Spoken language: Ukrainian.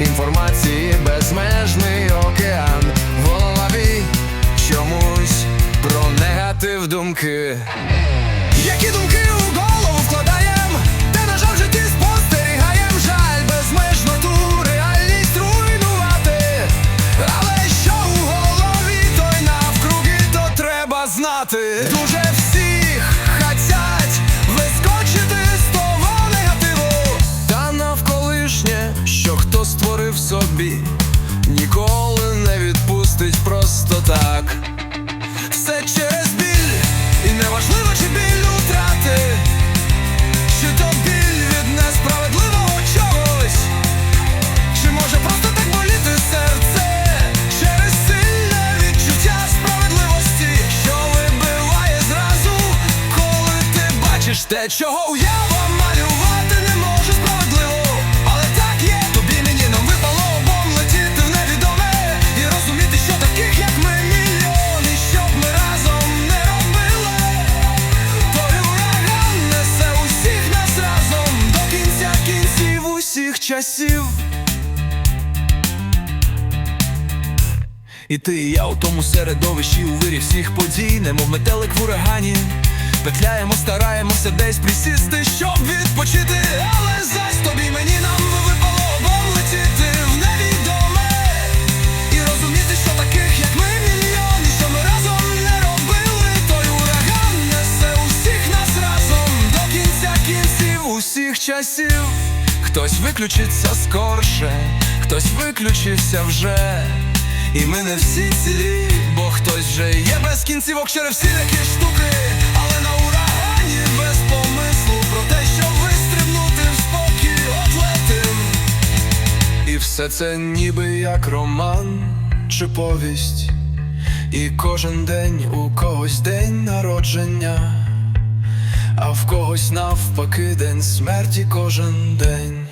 інформації безмежний океан в голові чомусь про негатив думки. Які думки у голову вкладаєм, де на жаль житті спостерігаєм жаль безмежно ту реальність руйнувати. Але що у голові, той навкруги, то треба знати. Дуже собі, ніколи не відпустить просто так. Все через біль, і неважливо, чи біль утрати, чи то біль від несправедливого чогось, чи може просто так боліти серце через сильне відчуття справедливості, що вибиває зразу, коли ти бачиш те, чого уява малювати часів. І ти, і я у тому середовищі у вирі всіх подій, немов метелик в урагані. Петляємо, стараємося десь присісти, щоб відпочити. Але зась тобі мені нам випало обом летіти в невідоме. І розуміти, що таких, як ми, мільйони, що ми разом не робили. Той ураган несе усіх нас разом до кінця кінців усіх часів. Хтось виключиться скорше, хтось виключився вже. І ми не всі цілі, бо хтось вже є без кінцівок через всілякі штуки, але на урагані без помислу про те, щоб вистрибнути в спокій отлетим. І все це ніби як роман чи повість, і кожен день у когось день народження, а в когось навпаки день смерті кожен день.